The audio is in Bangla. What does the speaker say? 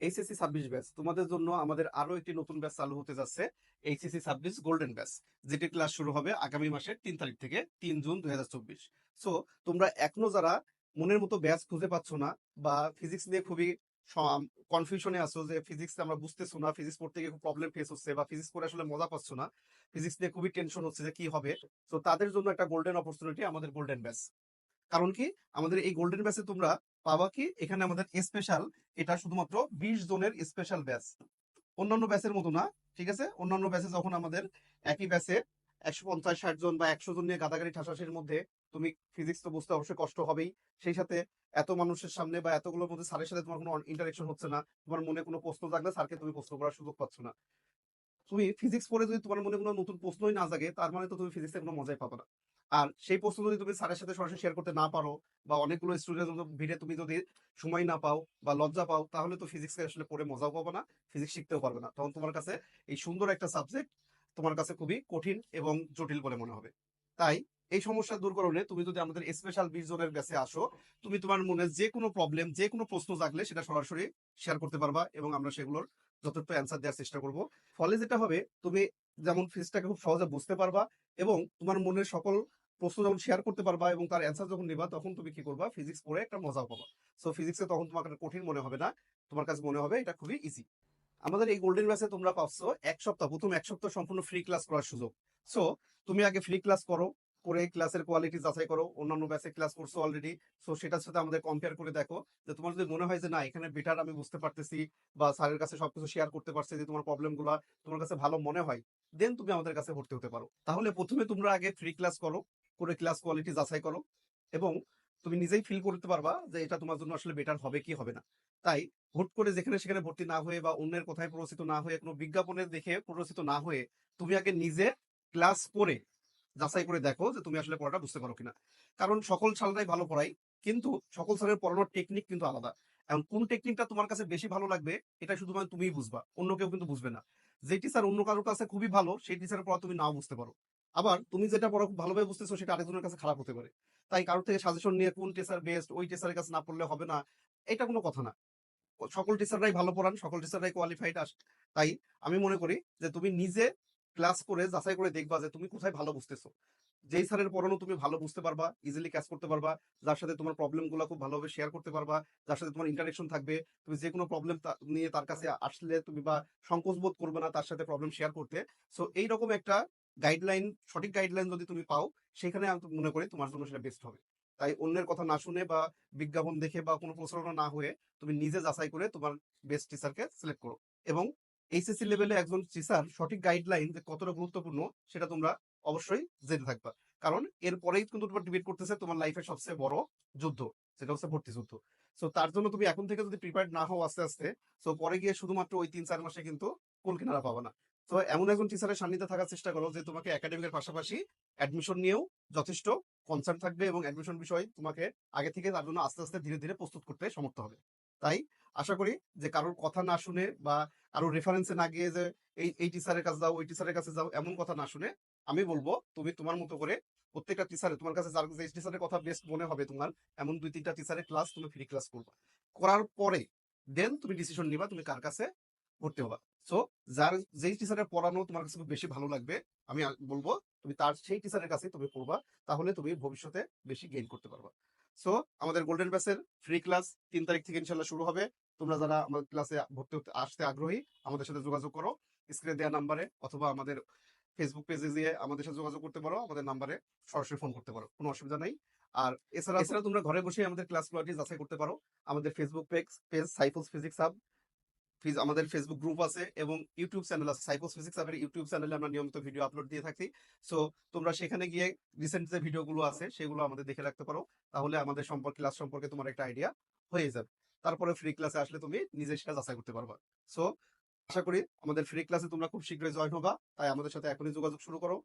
এইচএসসি ছাব্বিশ ব্যাচ তোমাদের জন্য আমাদের আরও একটি নতুন ব্যাচ চালু হতে যাচ্ছে এইচএসসি ছাব্বিশ গোল্ডেন ব্যাচ যেটি ক্লাস শুরু হবে আগামী মাসের তিন তারিখ থেকে তিন জুন দুই হাজার চব্বিশ। সো তোমরা এখনও যারা মনের মতো ব্যাচ খুঁজে পাচ্ছ না বা ফিজিক্স নিয়ে খুবই কনফিউশনে আছো যে ফিজিক্স আমরা বুঝতেছো না ফিজিক্স পড়তে গিয়ে খুব প্রবলেম ফেস হচ্ছে বা ফিজিক্স পড়ে আসলে মজা পাচ্ছ না ফিজিক্স নিয়ে খুবই টেনশন হচ্ছে যে কি হবে। তো তাদের জন্য একটা গোল্ডেন অপরচুনিটি আমাদের গোল্ডেন ব্যাচ কারণ কি? আমাদের এই গোল্ডেন ব্যাচে তোমরা পাবা কি? এখানে আমাদের স্পেশাল এটা শুধুমাত্র বিশ জনের স্পেশাল ব্যাচ অন্যান্য ব্যাচের মতো না, ঠিক আছে? অন্যান্য ব্যাচে যখন আমাদের একই ব্যাচে একশো পঞ্চাশ, ষাট জন বা একশো জন নিয়ে গাদাগাড়ি ঠাসাসের মধ্যে তুমি ফিজিক্স তো বুঝতে অবশ্যই কষ্ট হবেই, সেই সাথে এত মানুষের সামনে বা এতগুলোর মধ্যে স্যারের সাথে তোমার কোনো ইন্টারেকশন হচ্ছে না, তোমার মনে কোনো প্রশ্ন জাগলে স্যারকে তুমি প্রশ্ন করার সুযোগ পাচ্ছ না। তুমি ফিজিক্স পড়ে যদি তোমার মনে কোনো নতুন প্রশ্নই না জাগে, তার মানে তো তুমি ফিজিক্সে কোনো মজাই পাবে না। আর সেই প্রশ্ন যদি তুমি স্যারের সাথে সরাসরি শেয়ার করতে না পারো বা অনেকগুলো স্টুডেন্ট ভিড়ে তুমি যদি সময় না পাও বা লজ্জা পাও, তাহলে তো ফিজিক্সকে আসলে পড়ে মজাও পাবো না ফিজিক্স শিখতেও পারবে না। তখন তোমার কাছে এই সুন্দর একটা সাবজেক্ট তোমার কাছে খুবই কঠিন এবং জটিল বলে মনে হবে। তাই এই সমস্যা দূরকরণে তুমি যদি আমাদের স্পেশাল বিশ জনের ব্যাচে আসো, তুমি তোমার মনে যে কোনো প্রবলেম যে কোনো প্রশ্ন জাগলে সেটা সরাসরি শেয়ার করতে পারবা এবং আমরা সেগুলোর যথার্থ অ্যান্সার দেওয়ার চেষ্টা করব। ফলে যেটা হবে, তুমি যেমন ফিজিক্সটাকে খুব সহজে বুঝতে পারবা এবং তোমার মনের সকল প্রশ্ন যখন শেয়ার করতে পারবা এবং তার অ্যান্সার যখন নিবা, তখন তুমি কি করবা? ফিজিক্স পড়ে একটা মজাও পাবা। সো ফিজিক্সে তখন তোমার কঠিন মনে হবে না। তোমার কাছে মনে হবে এটা খুবই ইজি আমাদের এই গোল্ডেন ব্যাচে তোমরা পাচ্ছ এক সপ্তাহ। প্রথম এক সপ্তাহ সম্পূর্ণ ফ্রি ক্লাস করার সুযোগ। সো তুমি আগে ফ্রি ক্লাস করো, করে ক্লাসের কোয়ালিটি যাচাই করো। অন্যান্য ব্যাচে ক্লাস করছ অলরেডি সো সেটার সাথে আমাদের কম্পেয়ার করে দেখো যে তোমার যদি মনে হয় যে না, এখানে বেটার আমি বুঝতে পারতেছি বা স্যারের কাছে সবকিছু শেয়ার করতে পারছি যে তোমার প্রবলেমগুলা তোমার কাছে ভালো মনে হয় দেন তুমি আমাদের কাছে ভর্তি হতে পারো। তাহলে প্রথমে তোমরা আগে ফ্রি ক্লাস করো। করে ক্লাস কোয়ালিটি যাচাই করো এবং তুমি নিজেই ফিল করতে পারবা যে এটা তোমার জন্য আসলে বেটার হবে কি হবে না। তাই হুট করে যেখানে সেখানে ভর্তি না হয়ে বা অন্যের কথায় প্ররোচিত না হয়ে, কোনো বিজ্ঞাপনের দেখে প্ররোচিত না হয়ে তুমি আগে নিজে ক্লাস করে যাচাই করে দেখো যে তুমি আসলে পড়াটা বুঝতে পারো কিনা। কারণ সকল ছাত্ররাই ভালো পড়াই কিন্তু সকল স্যারের পড়ানোর টেকনিক কিন্তু আলাদা। এখন কোন টেকনিকটা তোমার কাছে বেশি ভালো লাগবে, এটা শুধুমাত্র তুমিই বুঝবা, অন্য কেউ কিন্তু বুঝবে না। যে টিচার অন্য কারোর কাছে খুবই ভালো, সেই টিচারের পড়া তুমি নাও বুঝতে পারো। আবার তুমি যেটা পড়া খুব ভালোভাবে বুঝতেছো, সেটা আরেকজনের কাছে খারাপ হতে পারে। তাই কারোর থেকে সাজেশন নিয়ে কোন টিচার বেস্ট ওই টিচারের কাছে না পড়লে হবে না, এটা কোনো কথা না। সকল টিচাররাই ভালো পড়ান, সকল টিচাররাই কোয়ালিফাইড আস, তাই আমি মনে করি যে তুমি নিজে ক্লাস করে যাচাই করে দেখবা যে তুমি কোথায় ভালো বুঝতেছো। যেই স্যারের পড়ানো তুমি ভালো বুঝতে পারবা ইজিলি ক্যাচ করতে পারবা, যার সাথে তোমার প্রবলেমগুলো খুব ভালোভাবে শেয়ার করতে পারবা, যার সাথে তোমার ইন্টারেকশন থাকবে, তুমি যে কোনো প্রবলেম নিয়ে তার কাছে আসলে তুমি বা সংকোচ বোধ করবে না তার সাথে প্রবলেম শেয়ার করতে। সো এইরকম একটা গাইডলাইন সঠিক গাইডলাইন যদি তুমি পাও, সেখানে আমি মনে করি তোমার জন্য সেটা বেস্ট হবে। তাই অন্যের কথা না শুনে বা বিজ্ঞাপন দেখে বা কোনো প্রচারণা না হয়ে তুমি নিজে যাচাই করে তোমার বেস্ট টিচারকে সিলেক্ট করো। এবং এইচএসসি লেভেলে একজন টিচার সঠিক গাইডলাইন যে কতটা গুরুত্বপূর্ণ সেটা তোমরা অবশ্যই জেনে থাকবা। কারণ এরপরেই কিন্তু তোমার ডিবেট করতেছে তোমার লাইফের সবচেয়ে বড় যুদ্ধ, সেটা হচ্ছে ভর্তি যুদ্ধ। সো তার জন্য তুমি এখন থেকে যদি প্রিপেয়ার না হও আস্তে আস্তে সো পরে গিয়ে শুধুমাত্র ওই তিন চার মাসে কিন্তু কোল কিনারা পাবা না। তো এমন একজন টিচারের সান্নিধ্যে থাকার চেষ্টা করো যে তোমাকে একাডেমিকের পাশাপাশি অ্যাডমিশন নিয়েও যথেষ্ট কনসার্ন থাকবে এবং অ্যাডমিশন বিষয় তোমাকে আগে থেকে তার জন্য আস্তে আস্তে ধীরে ধীরে প্রস্তুত করতে সমর্থ হবে। তাই আশা করি যে কারোর কথা না শুনে বা কারোর রেফারেন্সে না গিয়ে যে এই এই টিচারের কাছে যাও, ওই টিচারের কাছে যাও, এমন কথা না শুনে আমি বলব তুমি তোমার মতো করে প্রত্যেকটা টিচারে তোমার কাছে যার যে টিচারের কথা বেস্ট মনে হবে তোমার, এমন দুই তিনটা টিচারের ক্লাস তুমি ফ্রি ক্লাস করবা। করার পরে দেন তুমি ডিসিশন নিবা তুমি কার কাছে ভর্তি হবা। সো যার যেই টিচারের পড়ানো তোমার কাছে খুব বেশি ভালো লাগবে, আমি বলব তুমি তার সেই টিচারের কাছে তুমি পড়বা, তাহলে তুমি ভবিষ্যতে বেশি গেইন করতে পারবা। সো আমাদের গোল্ডেন ব্যাচের ফ্রি ক্লাস তিন তারিখ থেকে ইনশাল্লাহ শুরু হবে। তোমরা যারা আমাদের ক্লাসে ভর্তি হতে আসতে আগ্রহী, আমাদের সাথে যোগাযোগ করো। স্ক্রিনে দেওয়া নাম্বারে অথবা আমাদের ফেসবুক পেজে গিয়ে আমাদের সাথে যোগাযোগ করতে পারো, আমাদের নাম্বারে সরাসরি ফোন করতে পারো, কোনো অসুবিধা নেই। আর এছাড়া এছাড়া তোমরা ঘরে বসে আমাদের ক্লাস কোয়ালিটি যাচাই করতে পারো। আমাদের Facebook page page Saiful's physics hub আমাদের ফেসবুক গ্রুপ আছে এবং ইউটিউব চ্যানেল আছে। সাইকোস ফিজিক্স হাবের ইউটিউব চ্যানেলে আমরা নিয়মিত ভিডিও আপলোড দিয়ে থাকি। সো তোমরা সেখানে গিয়ে রিসেন্ট যে ভিডিওগুলো আছে, সেগুলো আমাদের দেখে রাখতে পারো। তাহলে আমাদের সম্পর্কে ক্লাস সম্পর্কে তোমার একটা আইডিয়া হয়ে যাবে। তারপরে ফ্রি ক্লাসে আসলে তুমি নিজে সেটা যাচাই করতে পারবা। সো আশা করি আমাদের ফ্রি ক্লাসে তোমরা খুব শীঘ্রই জয়েন হবা। তাই আমাদের সাথে এখনই যোগাযোগ শুরু করো।